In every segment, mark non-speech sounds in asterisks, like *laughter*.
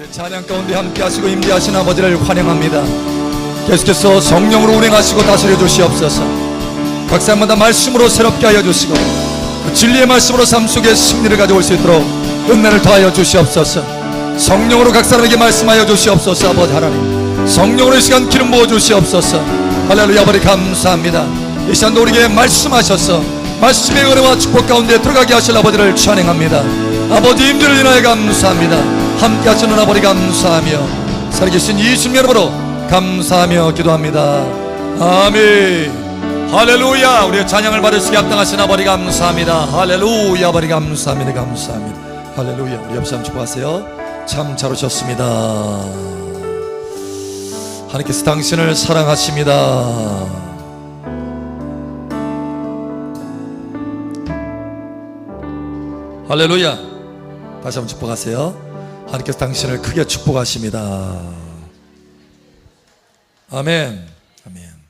네, 찬양 가운데 함께 하시고 임재하신 아버지를 환영합니다. 계속해서 성령으로 운행하시고 다스려 주시옵소서. 각 사람마다 말씀으로 새롭게 하여 주시고 그 진리의 말씀으로 삶 속에 승리를 가져올 수 있도록 은혜를 더하여 주시옵소서. 성령으로 각 사람에게 말씀하여 주시옵소서 아버지 하나님. 성령으로 이 시간 기름 부어 주시옵소서. 할렐루야 아버지 감사합니다. 이 시간도 우리에게 말씀하셔서 말씀의 은혜와 축복 가운데 들어가게 하실 아버지를 찬양합니다. 아버지 임들을 인하여 감사합니다. 함께 하시는 아버지 감사하며 살아계신 예수님 여러분으로 감사하며 기도합니다. 아멘. 할렐루야. 우리의 찬양을 받으시게 합당하신 아버지 감사합니다. 할렐루야. 아버지 감사합니다. 감사합니다. 할렐루야. 우리 옆사람 축복하세요. 참 잘 오셨습니다. 하나님께서 당신을 사랑하십니다. 할렐루야. 다시 한번 축복하세요. 하나님께서 당신을 크게 축복하십니다. 아멘. 아멘.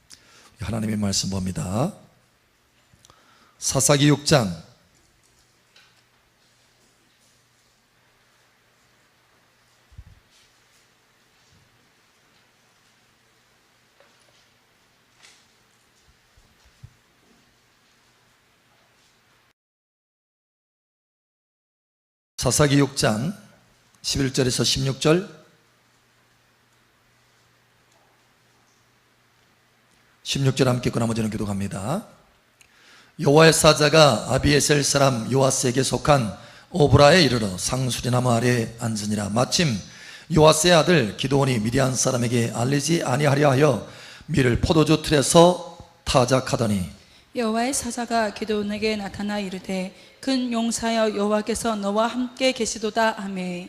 하나님의 말씀 봅니다. 사사기 6장 사사기 6장 11절에서 16절. 16절 함께 읽고 나머지는 기도합니다. 여호와의 사자가 아비에셀 사람 요아스에게 속한 오브라에 이르러 상수리 나무 아래에 앉으니라. 마침 요아스의 아들 기도원이 미디안 사람에게 알리지 아니하려 하여 밀을 포도주 틀에서 타작하더니 여호와의 사자가 기도원에게 나타나 이르되 큰 용사여 여호와께서 너와 함께 계시도다. 하매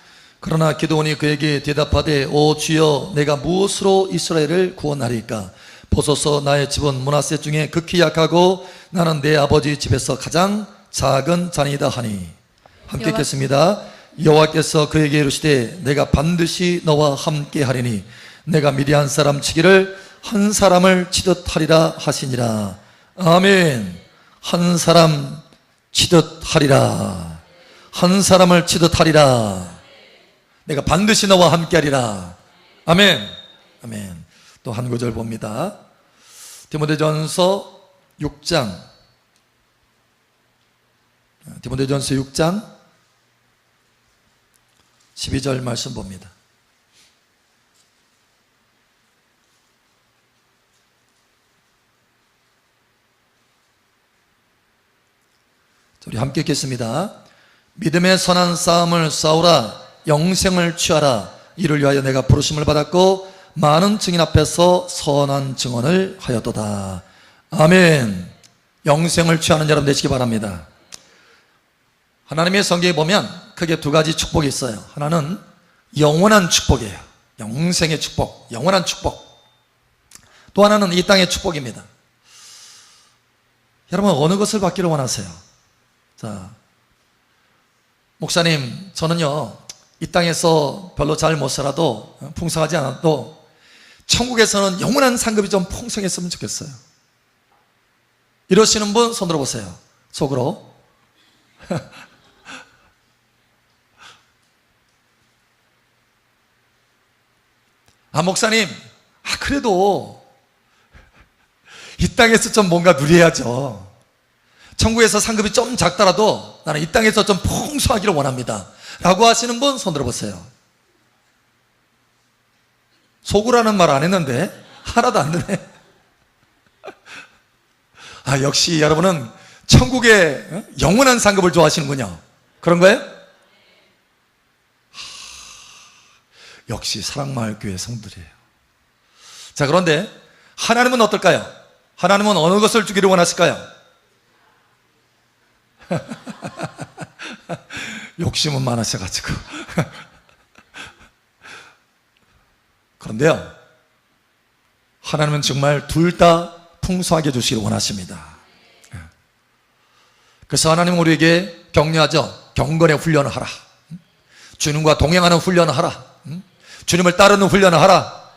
그러나 기도원이 그에게 대답하되 오 주여 내가 무엇으로 이스라엘을 구원하리까? 보소서 나의 집은 문하세 중에 극히 약하고 나는 내 아버지 집에서 가장 작은 자니이다 하니. 함께 읽겠습니다. 여호와께서 그에게 이르시되 내가 반드시 너와 함께 하리니 내가 미디안 사람 치기를 한 사람을 치듯 하리라 하시니라. 아멘. 한 사람 치듯 하리라. 한 사람을 치듯 하리라 내가 반드시 너와 함께하리라. 아멘. 아멘. 또 한 구절 봅니다. 디모데전서 6장. 디모데전서 6장 12절 말씀 봅니다. 우리 함께 읽겠습니다. 믿음의 선한 싸움을 싸우라 영생을 취하라 이를 위하여 내가 부르심을 받았고 많은 증인 앞에서 선한 증언을 하였도다. 아멘. 영생을 취하는 여러분 되시기 바랍니다. 하나님의 성경에 보면 크게 두 가지 축복이 있어요. 하나는 영원한 축복이에요. 영생의 축복, 영원한 축복. 또 하나는 이 땅의 축복입니다. 여러분 어느 것을 받기를 원하세요? 자, 목사님, 저는요, 이 땅에서 별로 잘 못 살아도, 풍성하지 않아도, 천국에서는 영원한 상급이 좀 풍성했으면 좋겠어요. 이러시는 분 손 들어 보세요. 속으로. *laughs* 아, 목사님, 아, 그래도, 이 땅에서 좀 뭔가 누려야죠. 천국에서 상급이 좀 작더라도 나는 이 땅에서 좀 풍성하기를 원합니다. 라고 하시는 분 손 들어 보세요. 속으라는 말 안 했는데 하나도 안 되네. *laughs* 아, 역시 여러분은 천국의 어? 영원한 상급을 좋아하시는군요. 그런 거예요? 하, 역시 사랑마을 교회 성들이에요. 자, 그런데 하나님은 어떨까요? 하나님은 어느 것을 주기를 원하실까요? *laughs* 욕심은 많으셔가지고. *laughs* 그런데요, 하나님은 정말 둘 다 풍성하게 주시기를 원하십니다. 예. 그래서 하나님은 우리에게 격려하죠. 경건의 훈련을 하라. 주님과 동행하는 훈련을 하라. 주님을 따르는 훈련을 하라.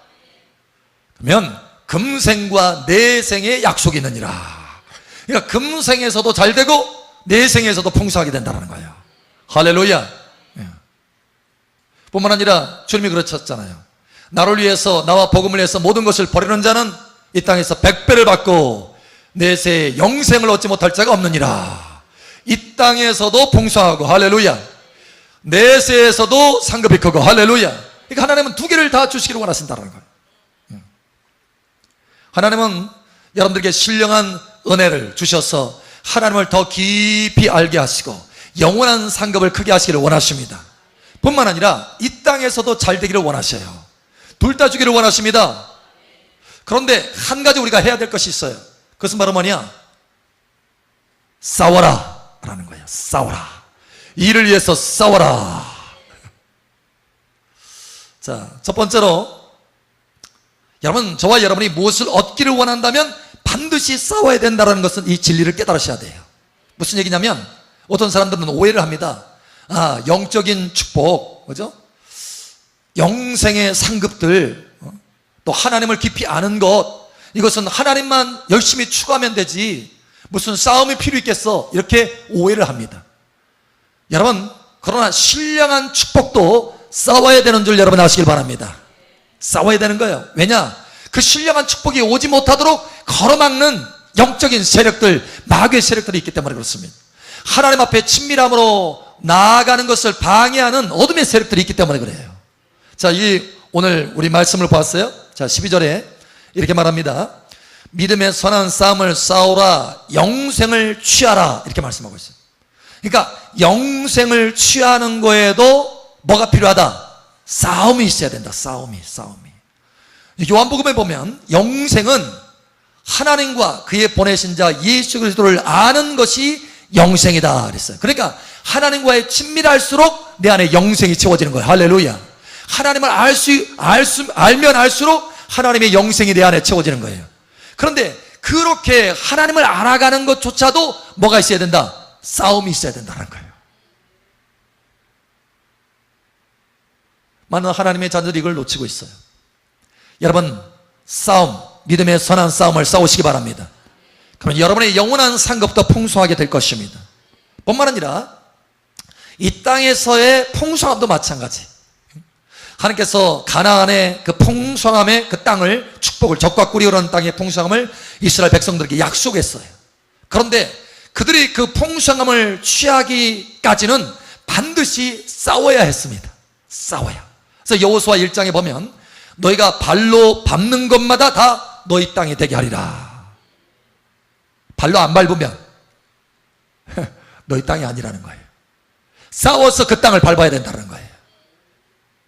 그러면 금생과 내생의 약속이 있느니라. 그러니까 금생에서도 잘 되고 내 생에서도 풍성하게 된다는 거예요. 할렐루야. 예. 뿐만 아니라 주님이 그러셨잖아요. 나를 위해서 나와 복음을 위해서 모든 것을 버리는 자는 이 땅에서 백배를 받고 내세 영생을 얻지 못할 자가 없느니라. 이 땅에서도 풍성하고 할렐루야. 내세에서도 상급이 크고 할렐루야. 그러니까 하나님은 두 개를 다 주시기를 원하신다는 거예요. 음. 하나님은 여러분들에게 신령한 은혜를 주셔서 하나님을 더 깊이 알게 하시고 영원한 상급을 크게 하시기를 원하십니다. 뿐만 아니라 이 땅에서도 잘 되기를 원하셔요. 둘 다 주기를 원하십니다. 그런데 한 가지 우리가 해야 될 것이 있어요. 그것은 바로 뭐냐? 싸워라. 라는 거예요. 싸워라. 이를 위해서 싸워라. 자, 첫 번째로 여러분, 저와 여러분이 무엇을 얻기를 원한다면 반드시 싸워야 된다는 것은 이 진리를 깨달으셔야 돼요. 무슨 얘기냐면 어떤 사람들은 오해를 합니다. 아, 영적인 축복, 그죠? 영생의 상급들, 어? 또 하나님을 깊이 아는 것, 이것은 하나님만 열심히 추구하면 되지. 무슨 싸움이 필요 있겠어? 이렇게 오해를 합니다. 여러분, 그러나 신령한 축복도 싸워야 되는 줄 여러분 아시길 바랍니다. 싸워야 되는 거예요. 왜냐? 그 신령한 축복이 오지 못하도록 걸어막는 영적인 세력들, 마귀의 세력들이 있기 때문에 그렇습니다. 하나님 앞에 친밀함으로 나아가는 것을 방해하는 어둠의 세력들이 있기 때문에 그래요. 자, 이 오늘 우리 말씀을 보았어요. 자, 12절에 이렇게 말합니다. 믿음의 선한 싸움을 싸우라 영생을 취하라 이렇게 말씀하고 있어요. 그러니까 영생을 취하는 거에도 뭐가 필요하다? 싸움이 있어야 된다. 싸움이, 싸움이. 요한복음에 보면 영생은 하나님과 그의 보내신 자 예수 그리스도를 아는 것이 영생이다 그랬어요. 그러니까 하나님과의 친밀할수록 내 안에 영생이 채워지는 거예요. 할렐루야. 하나님을 알 수, 알 수, 알면 알수록 하나님의 영생이 내 안에 채워지는 거예요. 그런데 그렇게 하나님을 알아가는 것조차도 뭐가 있어야 된다? 싸움이 있어야 된다는 거예요. 많은 하나님의 자녀들이 이걸 놓치고 있어요. 여러분, 싸움, 믿음의 선한 싸움을 싸우시기 바랍니다. 그러면 여러분의 영원한 상급도 풍성하게 될 것입니다. 뿐만 아니라 이 땅에서의 풍성함도 마찬가지. 하나님께서 가나안의 그 풍성함의 그 땅을 축복을 적과 꿀이 흐르는 땅의 풍성함을 이스라엘 백성들에게 약속했어요. 그런데 그들이 그 풍성함을 취하기까지는 반드시 싸워야 했습니다. 싸워야. 그래서 여호수아 1장에 보면 너희가 발로 밟는 것마다 다 너희 땅이 되게 하리라. 발로 안 밟으면 *laughs* 너희 땅이 아니라는 거예요. 싸워서 그 땅을 밟아야 된다는 거예요.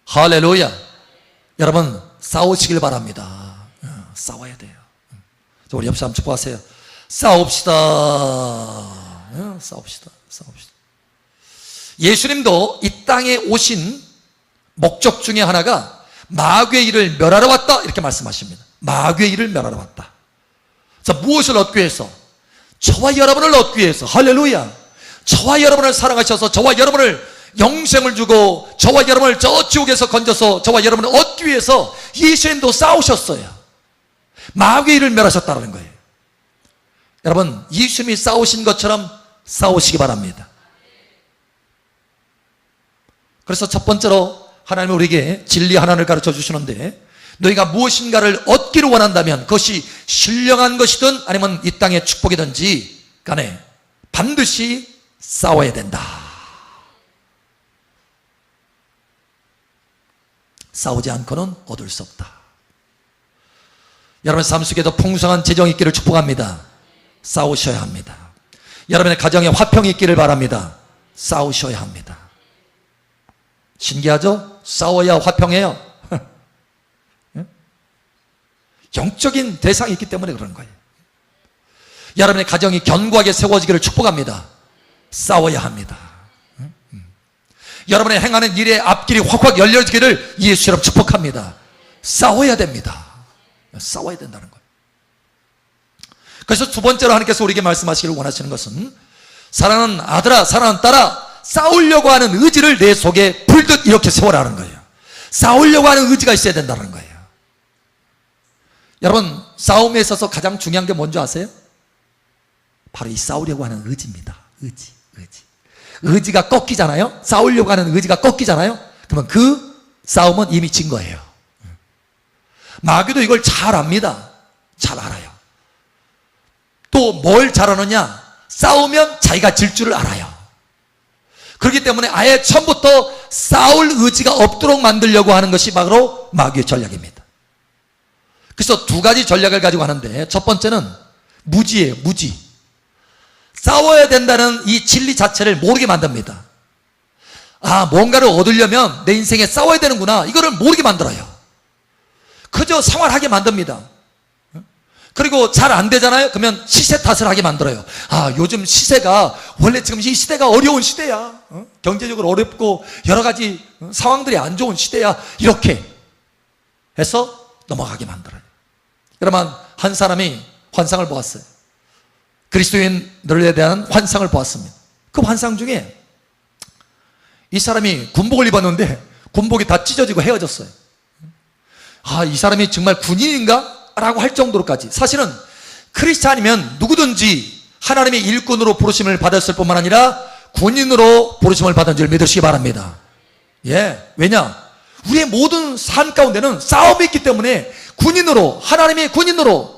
할렐루야. 여러분 싸우시길 바랍니다. 어, 싸워야 돼요. 자, 우리 옆 사람 축복하세요. 싸웁시다. 어, 싸웁시다. 싸웁시다. 예수님도 이 땅에 오신 목적 중에 하나가 마귀의 일을 멸하러 왔다 이렇게 말씀하십니다. 마귀의 일을 멸하러 왔다. 자, 무엇을 얻기 위해서? 저와 여러분을 얻기 위해서. 할렐루야. 저와 여러분을 사랑하셔서 저와 여러분을 영생을 주고 저와 여러분을 저 지옥에서 건져서 저와 여러분을 얻기 위해서 예수님도 싸우셨어요. 마귀의 일을 멸하셨다는 거예요. 여러분, 예수님이 싸우신 것처럼 싸우시기 바랍니다. 그래서 첫 번째로 하나님은 우리에게 진리 하나를 가르쳐 주시는데 너희가 무엇인가를 얻기를 원한다면 그것이 신령한 것이든 아니면 이 땅의 축복이든지 간에 반드시 싸워야 된다. 싸우지 않고는 얻을 수 없다. 여러분 삶 속에도 풍성한 재정이 있기를 축복합니다. 싸우셔야 합니다. 여러분의 가정에 화평이 있기를 바랍니다. 싸우셔야 합니다. 신기하죠? 싸워야 화평해요. 예? 영적인 대상이 있기 때문에 그런 거예요. 여러분의 가정이 견고하게 세워지기를 축복합니다. 싸워야 합니다. 예? 음. 여러분의 행하는 일의 앞길이 확확 열려지기를 예수처럼 축복합니다. 싸워야 됩니다. 싸워야 된다는 거예요. 그래서 두 번째로 하나님께서 우리에게 말씀하시기를 원하시는 것은 사랑하는 아들아, 사랑하는 딸아, 싸우려고 하는 의지를 내 속에 불듯 이렇게 세워라는 거예요. 싸우려고 하는 의지가 있어야 된다는 거예요. 여러분, 싸움에 있어서 가장 중요한 게 뭔지 아세요? 바로 이 싸우려고 하는 의지입니다. 의지, 의지. 의지가 꺾이잖아요? 싸우려고 하는 의지가 꺾이잖아요? 그러면 그 싸움은 이미 진 거예요. 마귀도 이걸 잘 압니다. 잘 알아요. 또 뭘 잘하느냐? 싸우면 자기가 질 줄을 알아요. 그렇기 때문에 아예 처음부터 싸울 의지가 없도록 만들려고 하는 것이 바로 마귀의 전략입니다. 그래서 두 가지 전략을 가지고 하는데 첫 번째는 무지예요, 무지. 싸워야 된다는 이 진리 자체를 모르게 만듭니다. 아, 뭔가를 얻으려면 내 인생에 싸워야 되는구나. 이거를 모르게 만들어요. 그저 생활하게 만듭니다. 그리고 잘 안 되잖아요? 그러면 시세 탓을 하게 만들어요. 아, 요즘 시세가, 원래 지금 이 시대가 어려운 시대야. 어? 경제적으로 어렵고, 여러 가지 어, 상황들이 안 좋은 시대야. 이렇게 해서 넘어가게 만들어요. 여러분, 한 사람이 환상을 보았어요. 그리스도인들에 대한 환상을 보았습니다. 그 환상 중에 이 사람이 군복을 입었는데 군복이 다 찢어지고 헤어졌어요. 아, 이 사람이 정말 군인인가? 라고 할 정도로까지. 사실은 크리스찬이면 누구든지 하나님의 일꾼으로 부르심을 받았을 뿐만 아니라 군인으로 부르심을 받은 줄 믿으시기 바랍니다. 예. 왜냐? 우리의 모든 삶 가운데는 싸움이 있기 때문에 군인으로, 하나님의 군인으로,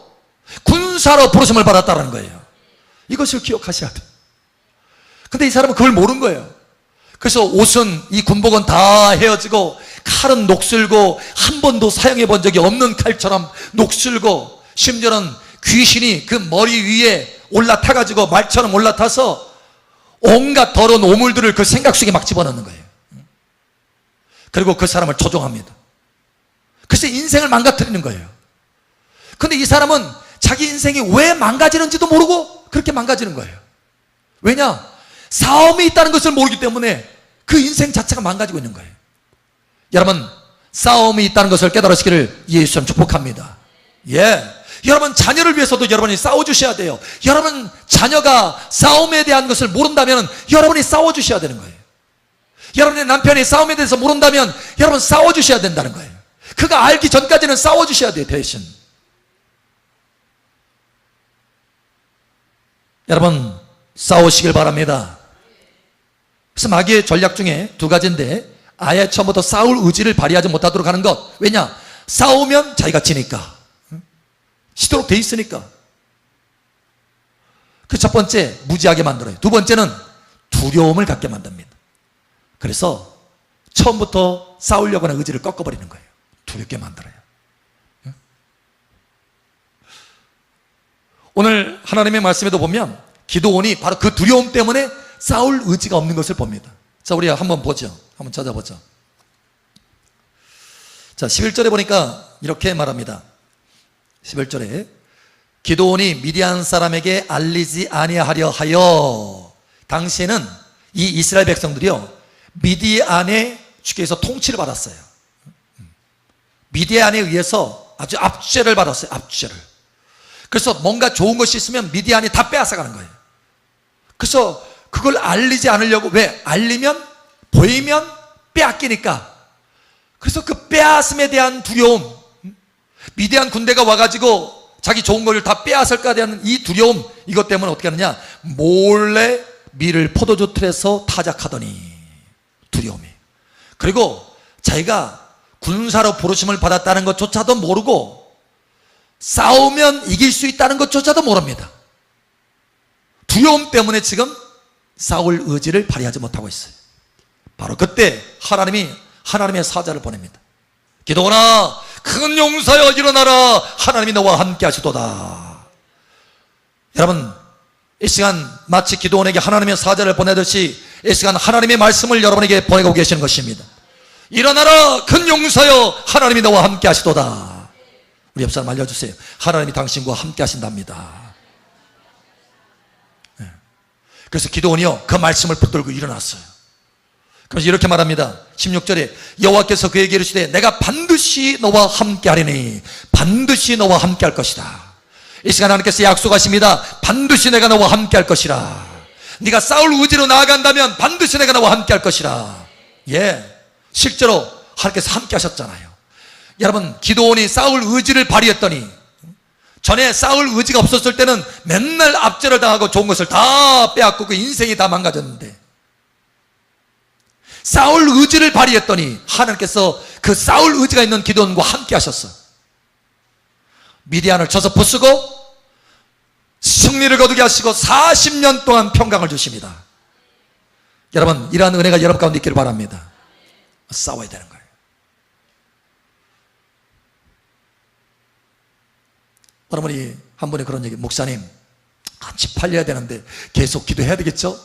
군사로 부르심을 받았다는 거예요. 이것을 기억하셔야 돼요. 근데 이 사람은 그걸 모르는 거예요. 그래서 옷은 이 군복은 다 헤어지고 칼은 녹슬고 한 번도 사용해 본 적이 없는 칼처럼 녹슬고 심지어는 귀신이 그 머리 위에 올라타 가지고 말처럼 올라타서 온갖 더러운 오물들을 그 생각 속에 막 집어넣는 거예요. 그리고 그 사람을 조종합니다. 그래서 인생을 망가뜨리는 거예요. 근데 이 사람은 자기 인생이 왜 망가지는지도 모르고 그렇게 망가지는 거예요. 왜냐? 싸움이 있다는 것을 모르기 때문에 그 인생 자체가 망가지고 있는 거예요. 여러분, 싸움이 있다는 것을 깨달으시기를 예수님 축복합니다. 예. 여러분, 자녀를 위해서도 여러분이 싸워주셔야 돼요. 여러분, 자녀가 싸움에 대한 것을 모른다면 여러분이 싸워주셔야 되는 거예요. 여러분의 남편이 싸움에 대해서 모른다면 여러분 싸워주셔야 된다는 거예요. 그가 알기 전까지는 싸워주셔야 돼요, 대신. 여러분, 싸우시길 바랍니다. 그래서 마귀의 전략 중에 두 가지인데, 아예 처음부터 싸울 의지를 발휘하지 못하도록 하는 것. 왜냐? 싸우면 자기가 지니까. 시도록 돼 있으니까. 그 첫 번째, 무지하게 만들어요. 두 번째는 두려움을 갖게 만듭니다. 그래서 처음부터 싸우려고 하는 의지를 꺾어버리는 거예요. 두렵게 만들어요. 오늘 하나님의 말씀에도 보면 기도원이 바로 그 두려움 때문에 싸울 의지가 없는 것을 봅니다. 자, 우리 한번 보죠. 한번 찾아보죠. 자, 11절에 보니까 이렇게 말합니다. 11절에 기도원이 미디안 사람에게 알리지 아니하려 하여 당시에는 이 이스라엘 백성들이요 미디안의 주께서 통치를 받았어요. 미디안에 의해서 아주 압제를 받았어요. 압제를. 그래서 뭔가 좋은 것이 있으면 미디안이 다 빼앗아가는 거예요. 그래서 그걸 알리지 않으려고 왜 알리면 보이면 빼앗기니까. 그래서 그 빼앗음에 대한 두려움, 미디안 군대가 와가지고 자기 좋은 걸 다 빼앗을까 대한 이 두려움 이것 때문에 어떻게 하느냐 몰래 밀을 포도주 틀에서 타작하더니 두려움이 그리고 자기가 군사로 부르심을 받았다는 것조차도 모르고 싸우면 이길 수 있다는 것조차도 모릅니다. 두려움 때문에 지금 싸울 의지를 발휘하지 못하고 있어요. 바로 그때 하나님이 하나님의 사자를 보냅니다. 기도하나 큰 용사여 일어나라. 하나님이 너와 함께 하시도다. 여러분 이 시간 마치 기도원에게 하나님의 사자를 보내듯이 이 시간 하나님의 말씀을 여러분에게 보내고 계시는 것입니다 일어나라 큰 용사여 하나님이 너와 함께 하시도다 우리 옆 사람 알려주세요 하나님이 당신과 함께 하신답니다 네. 그래서 기도원이요 그 말씀을 붙들고 일어났어요 그래서 이렇게 말합니다. 16절에 여호와께서 그에게 이르시되 내가 반드시 너와 함께 하리니 반드시 너와 함께 할 것이다. 이 시간 하나님께서 약속하십니다. 반드시 내가 너와 함께 할 것이라. 네가 싸울 의지로 나아간다면 반드시 내가 너와 함께 할 것이라. 예. 실제로 하나님께서 함께 하셨잖아요. 여러분, 기도원이 싸울 의지를 발휘했더니 전에 싸울 의지가 없었을 때는 맨날 압제를 당하고 좋은 것을 다 빼앗고 그 인생이 다 망가졌는데 싸울 의지를 발휘했더니 하나님께서 그 싸울 의지가 있는 기도원과 함께 하셨어. 미디안을 쳐서 부수고 승리를 거두게 하시고 40년 동안 평강을 주십니다. 여러분, 이러한 은혜가 여러분 가운데 있기를 바랍니다. 싸워야 되는 거예요. 여러분이 한 분이 그런 얘기, 목사님, 같이 팔려야 되는데 계속 기도해야 되겠죠?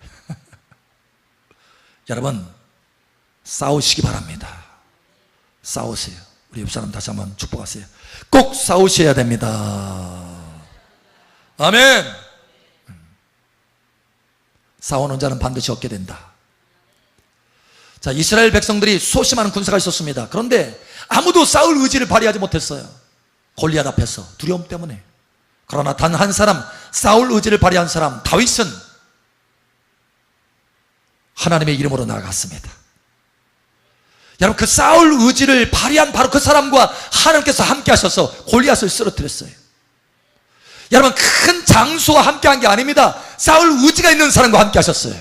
*laughs* 여러분, 싸우시기 바랍니다. 싸우세요. 우리 옆 사람 다시 한번 축복하세요. 꼭 싸우셔야 됩니다. 아멘! 싸우는 자는 반드시 얻게 된다. 자, 이스라엘 백성들이 수없이 많은 군사가 있었습니다. 그런데 아무도 싸울 의지를 발휘하지 못했어요. 골리앗 앞에서 두려움 때문에. 그러나 단 한 사람 싸울 의지를 발휘한 사람 다윗은 하나님의 이름으로 나아갔습니다. 여러분 그 싸울 의지를 발휘한 바로 그 사람과 하나님께서 함께 하셔서 골리앗을 쓰러뜨렸어요. 여러분 큰 장수와 함께 한 게 아닙니다. 싸울 의지가 있는 사람과 함께 하셨어요.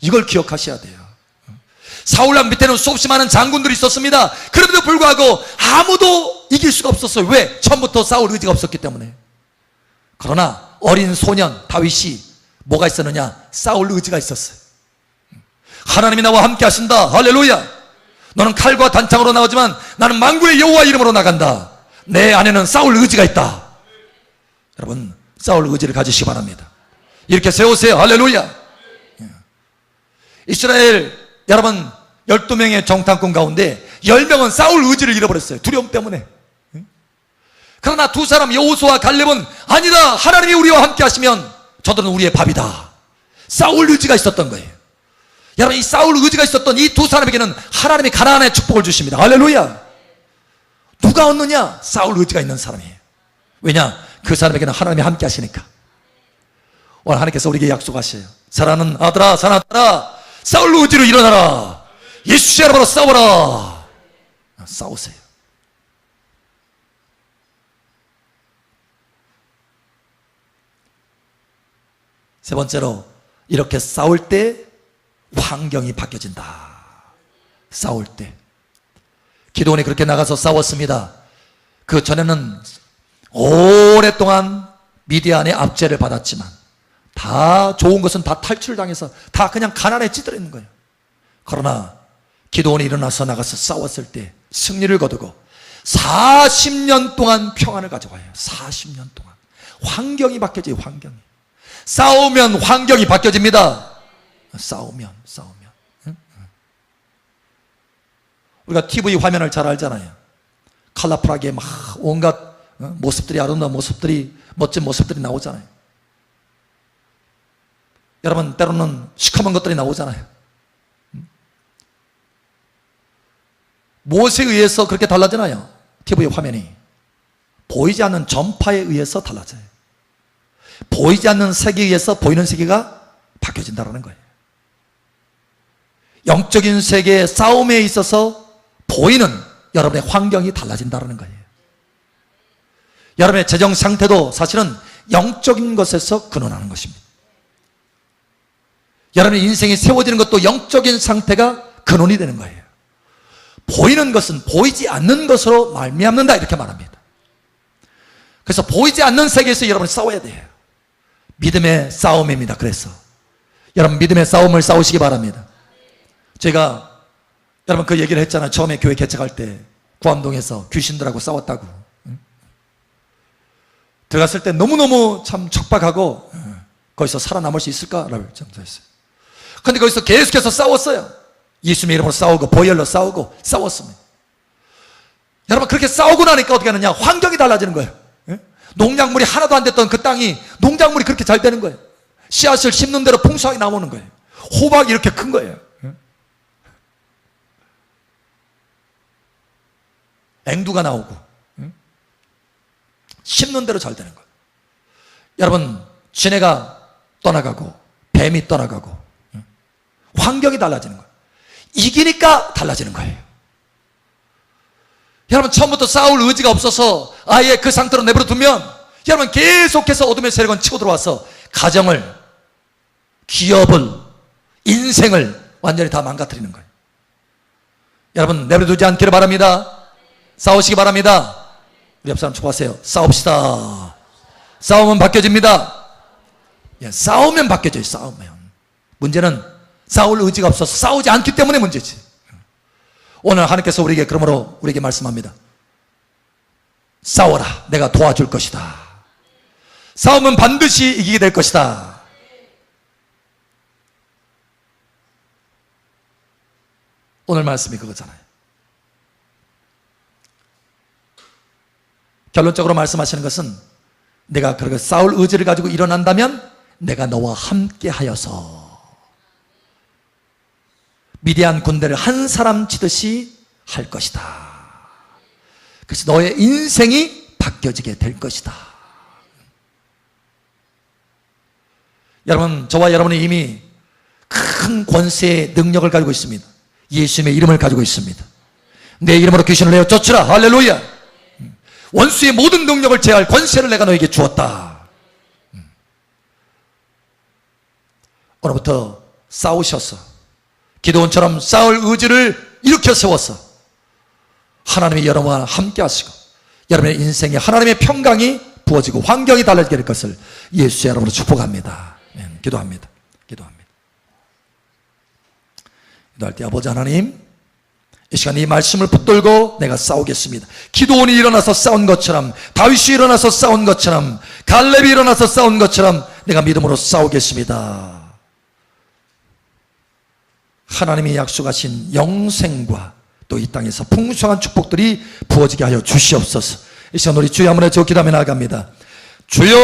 이걸 기억하셔야 돼요. 사울람 밑에는 수없이 많은 장군들이 있었습니다. 그럼에도 불구하고 아무도 이길 수가 없었어요. 왜? 처음부터 싸울 의지가 없었기 때문에. 그러나 어린 소년 다윗이 뭐가 있었느냐? 싸울 의지가 있었어요. 하나님이 나와 함께 하신다. 할렐루야. 너는 칼과 단창으로 나오지만 나는 만구의 여호와 이름으로 나간다. 내 안에는 싸울 의지가 있다. 여러분, 싸울 의지를 가지시기 바랍니다. 이렇게 세우세요. 할렐루야. 예. 이스라엘 여러분 12명의 정탐꾼 가운데 10명은 싸울 의지를 잃어버렸어요. 두려움 때문에. 예? 그러나 두 사람 여호수와 갈렙은 아니다. 하나님이 우리와 함께 하시면 저들은 우리의 밥이다. 싸울 의지가 있었던 거예요. 여러분 이 싸울 의지가 있었던 이 두 사람에게는 하나님이 가나안의 축복을 주십니다. 할렐루야. 누가 얻느냐? 싸울 의지가 있는 사람이에요. 왜냐? 그 사람에게는 하나님이 함께 하시니까. 오늘 하나님께서 우리에게 약속하셔요. 사랑하는 아들아, 아들아, 싸울 의지로 일어나라. 예수 이름으로 싸워라. 싸우세요. 세 번째로 이렇게 싸울 때 환경이 바뀌어진다. 싸울 때. 기도원이 그렇게 나가서 싸웠습니다. 그 전에는 오랫동안 미디안의 압제를 받았지만 다 좋은 것은 다 탈출당해서 다 그냥 가난에 찌들어 있는 거예요. 그러나 기도원이 일어나서 나가서 싸웠을 때 승리를 거두고 40년 동안 평안을 가져와요. 40년 동안. 환경이 바뀌어져요, 환경이. 싸우면 환경이 바뀌어집니다. 싸우면, 싸우면. 우리가 TV 화면을 잘 알잖아요. 컬러풀하게 막 온갖 어? 모습들이 아름다운 모습들이 멋진 모습들이 나오잖아요. 여러분 때로는 시커먼 것들이 나오잖아요. 무엇에 의해서 그렇게 달라지나요? TV 화면이 보이지 않는 전파에 의해서 달라져요. 보이지 않는 세계에 의해서 보이는 세계가 바뀌어진다는 거예요. 영적인 세계의 싸움에 있어서 보이는 여러분의 환경이 달라진다는 거예요. 여러분의 재정 상태도 사실은 영적인 것에서 근원하는 것입니다. 여러분의 인생이 세워지는 것도 영적인 상태가 근원이 되는 거예요. 보이는 것은 보이지 않는 것으로 말미암는다 이렇게 말합니다. 그래서 보이지 않는 세계에서 여러분이 싸워야 돼요. 믿음의 싸움입니다. 그래서 여러분 믿음의 싸움을 싸우시기 바랍니다. 제가 여러분 그 얘기를 했잖아요. 처음에 교회 개척할 때 구암동에서 귀신들하고 싸웠다고. 응? 들어갔을 때 너무너무 참 척박하고 응, 거기서 살아남을 수 있을까라고 정도했어요. 근데 거기서 계속해서 싸웠어요. 예수님의 이름으로 싸우고 보혈로 싸우고 싸웠습니다. 여러분 그렇게 싸우고 나니까 어떻게 하느냐? 환경이 달라지는 거예요. 예? 농작물이 하나도 안 됐던 그 땅이 농작물이 그렇게 잘 되는 거예요. 씨앗을 심는 대로 풍성하게 나오는 거예요. 호박이 이렇게 큰 거예요. 앵두가 나오고 심는 대로 잘 되는 거예요. 여러분 지네가 떠나가고 뱀이 떠나가고 환경이 달라지는 거예요. 이기니까 달라지는 거예요. 여러분 처음부터 싸울 의지가 없어서 아예 그 상태로 내버려 두면 여러분 계속해서 어둠의 세력은 치고 들어와서 가정을 기업을 인생을 완전히 다 망가뜨리는 거예요. 여러분 내버려 두지 않기를 바랍니다. 싸우시기 바랍니다. 우리 옆 사람 축복하세요. 싸웁시다. 싸우면 바뀌어집니다. 예, 싸우면 바뀌어져요. 싸우면. 문제는 싸울 의지가 없어서 싸우지 않기 때문에 문제지. 오늘 하나님께서 우리에게 그러므로 우리에게 말씀합니다. 싸워라. 내가 도와줄 것이다. 싸우면 반드시 이기게 될 것이다. 오늘 말씀이 그거잖아요. 결론적으로 말씀하시는 것은 내가 그렇게 싸울 의지를 가지고 일어난다면 내가 너와 함께 하여서 미디안 군대를 한 사람 치듯이 할 것이다. 그래서 너의 인생이 바뀌어지게 될 것이다. 여러분, 저와 여러분이 이미 큰 권세의 능력을 가지고 있습니다. 예수님의 이름을 가지고 있습니다. 내 이름으로 귀신을 내어 쫓으라. 할렐루야. 원수의 모든 능력을 제할 권세를 내가 너에게 주었다. 음. 오늘부터 싸우셔서 기도원처럼 싸울 의지를 일으켜 세워서 하나님이 여러분과 함께 하시고 여러분의 인생에 하나님의 평강이 부어지고 환경이 달라지게 될 것을 예수 여러분으로 축복합니다. 예, 기도합니다. 기도합니다. 기도할 때 아버지 하나님 이 시간 이 말씀을 붙들고 내가 싸우겠습니다. 기도원이 일어나서 싸운 것처럼 다윗이 일어나서 싸운 것처럼 갈렙이 일어나서 싸운 것처럼 내가 믿음으로 싸우겠습니다. 하나님이 약속하신 영생과 또 이 땅에서 풍성한 축복들이 부어지게 하여 주시옵소서. 이 시간 우리 주여 한번에 저 기도하며 나갑니다. 주여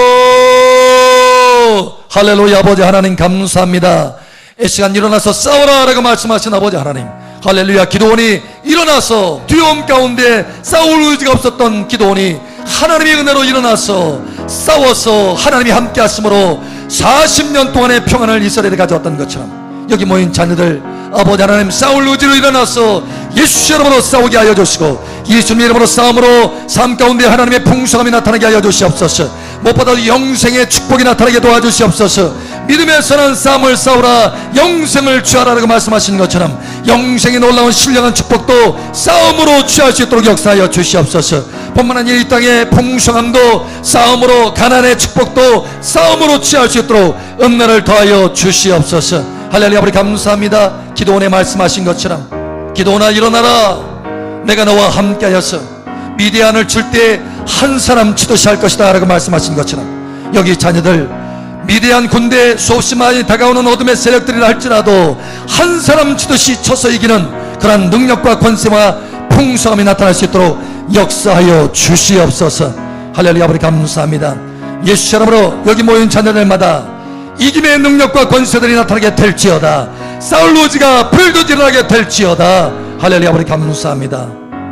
할렐루야 아버지 하나님 감사합니다. 이 시간 일어나서 싸워라 라고 말씀하신 아버지 하나님 할렐루야 기도원이 일어나서 두려움 가운데 싸울 의지가 없었던 기도원이 하나님의 은혜로 일어나서 싸워서 하나님이 함께 하심으로 40년 동안의 평안을 이스라엘에 가져왔던 것처럼 여기 모인 자녀들 아버지 하나님 싸울 의지로 일어나서 예수 이름으로 싸우게 하여 주시고 예수님 이름으로 싸움으로 삶 가운데 하나님의 풍성함이 나타나게 하여 주시옵소서. 무엇보다도 영생의 축복이 나타나게 도와주시옵소서. 믿음의 선한 싸움을 싸우라 영생을 취하라라고 말씀하신 것처럼 영생의 놀라운 신령한 축복도 싸움으로 취할 수 있도록 역사하여 주시옵소서. 뿐만 아니라 이 땅의 풍성함도 싸움으로 가난의 축복도 싸움으로 취할 수 있도록 은혜를 더하여 주시옵소서 할렐루야 우리 감사합니다. 기도원에 말씀하신 것처럼 기도원아 일어나라. 내가 너와 함께하여서 미디안을 칠때한 사람 치듯이 할 것이다 라고 말씀하신 것처럼 여기 자녀들 미디안 군대 수없이 많이 다가오는 어둠의 세력들이라 할지라도 한 사람 치듯이 쳐서 이기는 그러한 능력과 권세와 풍성함이 나타날 수 있도록 역사하여 주시옵소서. 할렐루야 우리 감사합니다. 예수 이름으로 여기 모인 자녀들마다 이김의 능력과 권세들이 나타나게 될지어다. 싸울 의지가 불도질하게 될지어다. 할렐루야 우리 감사합니다.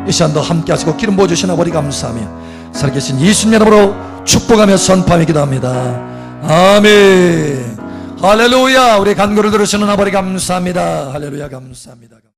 이 시간도 함께 하시고 기름 부어주신 아버지 감사하며 살아계신 예수님 이름으로 축복하며 선포하며 기도합니다. 아멘. 할렐루야 우리 간구를 들으시는 아버지 감사합니다. 할렐루야 감사합니다